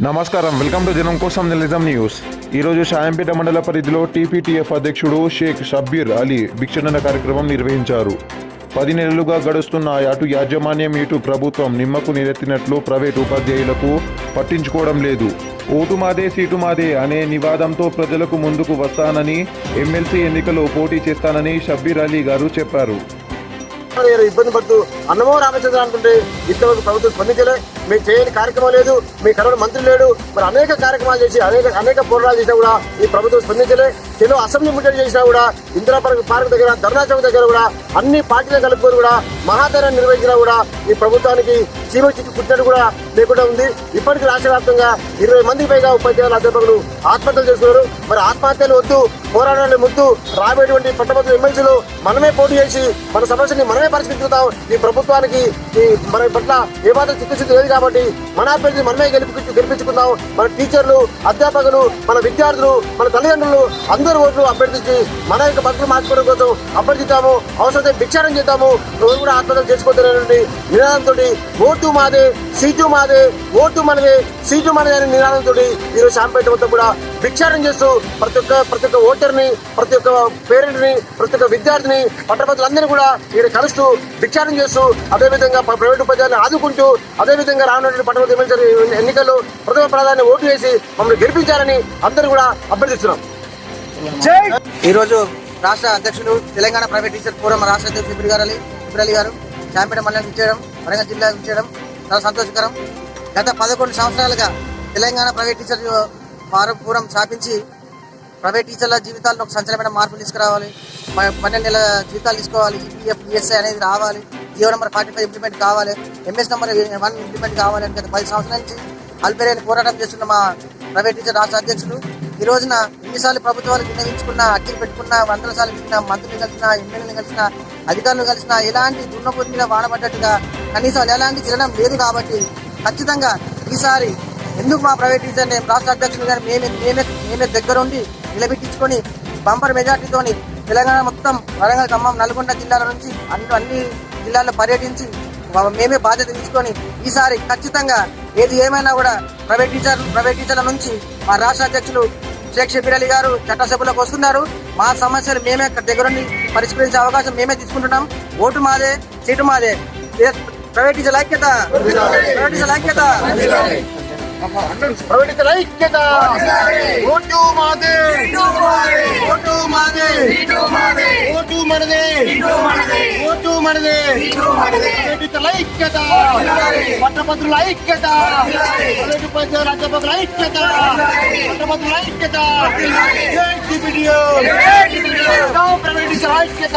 నమస్కారం. Welcome to జనం కోసం నిలిజం న్యూస్. ఈరోజు షాయంపేట మండల పరిధిలో టీపీటీఎఫ్ అధ్యక్షుడు షేక్ షబ్బీర్ అలీ భిక్షణన కార్యక్రమం నిర్వహించారు. పది నెలలుగా గడుస్తున్న అటు యాజమాన్యం ఇటు ప్రభుత్వం నిమ్మకు నిరెత్తినట్లు ప్రైవేట్ ఉపాధ్యాయులకు పట్టించుకోవడం లేదు. ఓటు మాదే సీటు మాదే అనే నివాదంతో ప్రజలకు ముందుకు వస్తానని ఎమ్మెల్సీ ఎన్నికలో పోటీ చేస్తానని షబ్బీర్ అలీ గారు చెప్పారు. ఇబ్బంది పడుతూ అన్నమో రామచంద్ర అనుకుంటే ఇంతవరకు ప్రభుత్వం స్పందించలే. మీరు చేయని కార్యక్రమం లేదు మీ కరోనా మంత్రి లేడు. మరి అనేక కార్యక్రమాలు చేసి అనేక అనేక పోరాటాలు చేసినా కూడా ఈ ప్రభుత్వం స్పందించలే. చెలో అసెంబ్లీ ముట్టడి చేసినా కూడా ఇందిరా పార్క్ పార్క్ దగ్గర ధర్నా చౌక్ దగ్గర కూడా అన్ని పార్టీలు కలుపుకొని కూడా మహాధరణ నిర్వహించినా కూడా ఈ ప్రభుత్వానికి చీమ చిక్కి పుట్టినట్టు కూడా లేకుండా ఉంది. ఇప్పటికీ రాష్ట్ర వ్యాప్తంగా ఇరవై మందికి పైగా ఉపాధ్యాయులు అధ్యాపకులు ఆత్మహత్యలు చేసుకున్నారు. మరి ఆత్మహత్యలు వద్దు పోరాటాలు ముద్దు రాబోయేటువంటి పట్టభద్రుల ఎమ్మెల్సీలు మనమే పోటీ చేసి మన సమస్యని మనమే పరిష్కరించుతాం ఈ ప్రభుత్వానికి ఈ మన పట్ల ఏ మాత్రం చిత్తశుద్ధి లేదు కాబట్టి మన అభ్యర్థి మనమే గెలిపి గెలిపించుకుందాం. మన టీచర్లు అధ్యాపకులు మన విద్యార్థులు మన తల్లిదండ్రులు అందరూ ఓట్లు అభ్యర్థించి మన యొక్క బతులు మార్చుకోవడం కోసం అభ్యర్థిస్తాము అవసరమైతే విచారం చేద్దాము. నువ్వు కూడా ఆత్మహత్యలు చేసుకోవద్దనేటువంటి నినాదంతో ఓటు మాదే సీటు మాదే ఓటు మనదే సీటు మనదే అనే నినాదంతో ఈరోజు శాంపేట మొత్తం కూడా భిక్షారం చేస్తూ ప్రతి ఒక్క ప్రతి ఒక్క ఓటర్ని ప్రతి ఒక్క పేరెంట్ని ప్రతి ఒక్క విద్యార్థిని పట్టభద్రులందరినీ కూడా ఇక్కడ కలుస్తూ భిక్షారం చేస్తూ అదేవిధంగా ప్ర- ప్రైవేట్ ఉపాధ్యాయులను ఆదుకుంటూ అదేవిధంగా రానున్నటువంటి పట్టభద్రుల ఎమ్మెల్సీ ఎన్నికల్లో ప్రథమ ప్రాధాన్య ఓటు వేసి మమ్మల్ని గెలిపించాలని అందరూ కూడా అభ్యర్థిస్తున్నాం. ఈరోజు రాష్ట్ర అధ్యక్షులు తెలంగాణ ప్రైవేట్ టీచర్ ఫోరం రాష్ట్ర అధ్యక్షులు గారు ఇబ్రలి గారు శాంపేట మండలం ఇచ్చేయడం వరంగల్ జిల్లా ఇచ్చేయడం చాలా సంతోషకరం. గత పదకొండు సంవత్సరాలుగా తెలంగాణ ప్రైవేట్ టీచర్ ఫారం స్థాపించి ప్రైవేట్ టీచర్ల జీవితాల్లో ఒక సంచలనమైన మార్పులు తీసుకురావాలి. పన్నెండు నెలల జీతాలు తీసుకోవాలి. ఈపీఎఫ్ ఈఎస్ఐ అనేది రావాలి. GO number forty five implement కావాలి. ఎంఎస్ నెంబర్ వన్ ఇంప్లిమెంట్ కావాలి అని గత పది సంవత్సరాల నుంచి అల్పేరేని పోరాటం చేస్తున్న మా ప్రైవేట్ టీచర్ రాష్ట్ర అధ్యక్షులు. ఈ రోజున ఎన్నిసార్లు ప్రభుత్వాలు వినియోగించుకున్న అక్కీలు పెట్టుకున్న వందల సార్లు పెట్టిన మంత్రులు కలిసిన ఎమ్మెల్యేలు కలిసిన అధికారులు కలిసిన ఎలాంటి దున్నపోతు మీద వాడబడ్డట్టుగా కనీసం ఎలాంటి చలనం లేదు కాబట్టి ఖచ్చితంగా ఈసారి ఎందుకు మా ప్రైవేట్ టీచర్ రాష్ట్ర అధ్యక్షులు గారు మేమే మేమే మేమే దగ్గరుండి నిలబెట్టించుకొని బంపర్ మెజార్టీతోని తెలంగాణ మొత్తం వరంగల్ ఖమ్మం నల్గొండ జిల్లాల నుంచి అన్ని అన్ని జిల్లాల్లో పర్యటించి మేమే బాధ్యత తీసుకొని ఈసారి ఖచ్చితంగా ఏది ఏమైనా కూడా ప్రైవేట్ టీచర్ ప్రైవేట్ టీచర్ల నుంచి మా రాష్ట్ర అధ్యక్షులు షేక్ షబీర్ అలీ గారు చట్టసభలోకి వస్తున్నారు. మా సమస్యలు మేమే దగ్గరుండి పరిష్కరించే అవకాశం మేమే తీసుకుంటున్నాం. ఓటు మాదే సీటు మాదే. ప్రైవేట్ టీచర్ల ఐక్యత? ప్రైవేట్ టీచర్ల ఐక్యత? ప్రైవేట్ ఐక్యత ఓటు మాదే ఓటు మాదే ఓటు మనదే ఓటు మనదే ప్రైవేట్ ఐక్యత పట్టభద్రుల ఐక్యత ప్రైవేట్ ఐక్యత పట్టభద్రుల ఐక్యత జై ఐక్యత